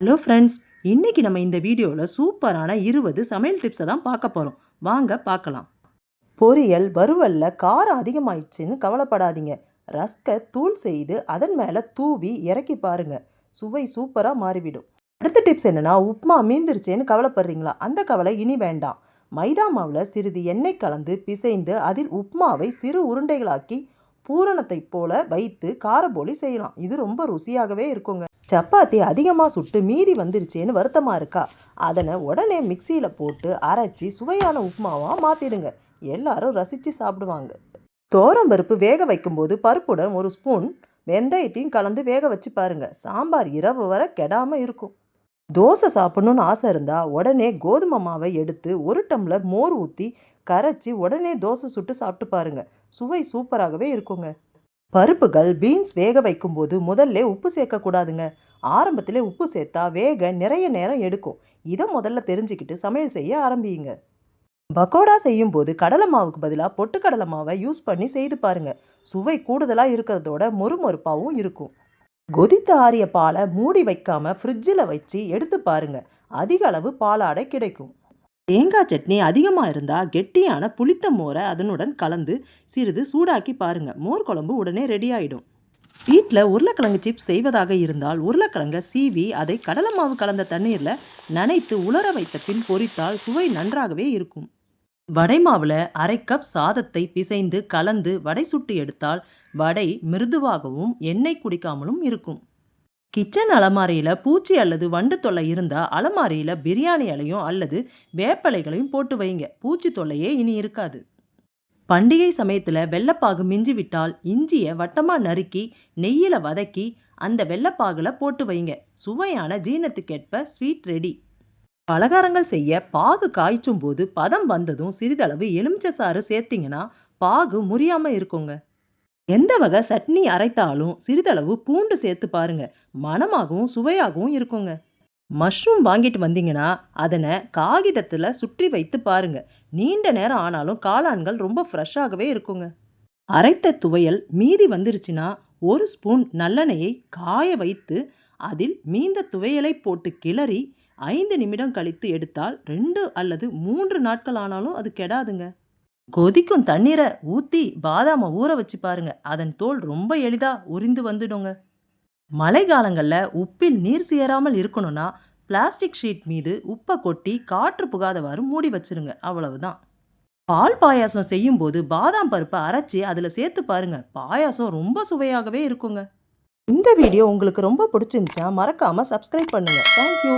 Hello friends இன்றைக்கி நம்ம இந்த வீடியோவில் சூப்பரான இருபது சமையல் டிப்ஸை தான் பார்க்க போகிறோம் வாங்க பார்க்கலாம். பொரியல் வறுவலில் காரம் அதிகமாயிடுச்சுன்னு கவலைப்படாதீங்க. ரஸ்கை தூள் செய்து அதன் மேலே தூவி இறக்கி பாருங்கள் சுவை சூப்பராக மாறிவிடும். அடுத்த டிப்ஸ் என்னென்னா உப்புமா மீந்துருச்சேன்னு கவலைப்படுறீங்களா? அந்த கவலை இனி வேண்டாம். மைதா மாவில் சிறிது எண்ணெய் கலந்து பிசைந்து அதில் உப்புமாவை சிறு உருண்டைகளாக்கி பூரணத்தைப் போல வைத்து காரபோலி செய்யலாம். இது ரொம்ப ருசியாகவே இருக்குங்க. சப்பாத்தி அதிகமாக சுட்டு மீதி வந்துருச்சேன்னு வருத்தமாக இருக்கா? அதனை உடனே மிக்சியில் போட்டு அரைச்சி சுவையான உப்புமாவாக மாற்றிடுங்க எல்லாரும் ரசித்து சாப்பிடுவாங்க. தோரம் பருப்பு வேக வைக்கும்போது பருப்புடன் ஒரு ஸ்பூன் வெந்தயத்தையும் கலந்து வேக வச்சு பாருங்க. சாம்பார் இரவு வரை கெடாமல் இருக்கும். தோசை சாப்பிட்ணுன்னு ஆசை இருந்தால் உடனே கோதுமை மாவை எடுத்து ஒரு டம்ளர் மோர் ஊற்றி கரைச்சி உடனே தோசை சுட்டு சாப்பிட்டு பாருங்க. சுவை சூப்பராகவே இருக்குங்க. பருப்புகள் பீன்ஸ் வேக வைக்கும்போது முதல்ல உப்பு சேர்க்கக்கூடாதுங்க. ஆரம்பத்தில் உப்பு சேர்த்தா வேக நிறைய நேரம் எடுக்கும். இதை முதல்ல தெரிஞ்சுக்கிட்டு சமையல் செய்ய ஆரம்பியுங்க. பக்கோடா செய்யும்போது கடலை மாவுக்கு பதிலாக பொட்டுக்கடலை மாவை யூஸ் பண்ணி செய்து பாருங்க. சுவை கூடுதலாக இருக்கிறதோட மொறுமொறுப்பாகவும் இருக்கும். கொதித்த ஆறிய பாலை மூடி வைக்காம ஃப்ரிட்ஜில் வச்சு எடுத்து பாருங்க. அதிக அளவு பாலாடை கிடைக்கும். தேங்காய் சட்னி அதிகமாக இருந்தால் கெட்டியான புளித்த மோரை அதனுடன் கலந்து சிறிது சூடாக்கி பாருங்கள் மோர் குழம்பு உடனே ரெடி ஆகிடும் வீட்டில் உருளைக்கிழங்கு சிப்ஸ் செய்வதாக இருந்தால் உருளைக்கிழங்கை சீவி அதை கடலை மாவு கலந்த தண்ணீரில் நனைத்து உலர வைத்த பின் பொரித்தால் சுவை நன்றாகவே இருக்கும். வடை மாவில் அரை கப் சாதத்தை பிசைந்து கலந்து வடை சுட்டு எடுத்தால் வடை மிருதுவாகவும் எண்ணெய் குடிக்காமலும் இருக்கும். கிச்சன் அலமாரியில் பூச்சி அல்லது வண்டு தொல்லை இருந்தால் அலமாரியில் பிரியாணி இலையும் அல்லது வேப்பலைகளையும் போட்டு வைங்க. பூச்சி தொல்லையே இனி இருக்காது. பண்டிகை சமயத்தில் வெள்ளப்பாகு மிஞ்சி விட்டால் இஞ்சியை வட்டமாக நறுக்கி நெய்யில் வதக்கி அந்த வெள்ளப்பாகில் போட்டு வைங்க. சுவையான ஜீரணத்துக்கேற்ப ஸ்வீட் ரெடி. பலகாரங்கள் செய்ய பாகு காய்ச்சும் போது பதம் வந்ததும் சிறிதளவு எலுமிச்சை சாறு சேர்த்திங்கன்னா பாகு முறியாமல் இருக்குங்க. எந்த வகை சட்னி அரைத்தாலும் சிறிதளவு பூண்டு சேர்த்து பாருங்க. மணமாகவும் சுவையாகவும் இருக்குங்க. மஷ்ரூம் வாங்கிட்டு வந்தீங்கன்னா அதனை காகிதத்தில் சுற்றி வைத்து பாருங்க. நீண்ட நேரம் ஆனாலும் காளான்கள் ரொம்ப ஃப்ரெஷ்ஷாகவே இருக்குங்க. அரைத்த துவையல் மீதி வந்துருச்சுன்னா ஒரு ஸ்பூன் நல்லெண்ணெயை காய வைத்து அதில் மீந்த துவையலை போட்டு கிளறி ஐந்து நிமிடம் கழித்து எடுத்தால் ரெண்டு அல்லது மூன்று நாட்கள் ஆனாலும் அது கெடாதுங்க. கொதிக்கும் தண்ணீரை ஊற்றி பாதாமை ஊற வச்சு பாருங்க. அதன் தோல் ரொம்ப எளிதாக உறிந்து வந்துடுங்க. மழை காலங்களில் உப்பில் நீர் சேராமல் இருக்கணும்னா பிளாஸ்டிக் ஷீட் மீது உப்பை கொட்டி காற்று புகாதவாறு மூடி வச்சிருங்க. அவ்வளவுதான். பால் பாயாசம் செய்யும்போது பாதாம் பருப்பை அரைச்சி அதில் சேர்த்து பாருங்க. பாயாசம் ரொம்ப சுவையாகவே இருக்குங்க. இந்த வீடியோ உங்களுக்கு ரொம்ப பிடிச்சிருந்துச்சா மறக்காம சப்ஸ்கிரைப் பண்ணுங்க. தேங்க்யூ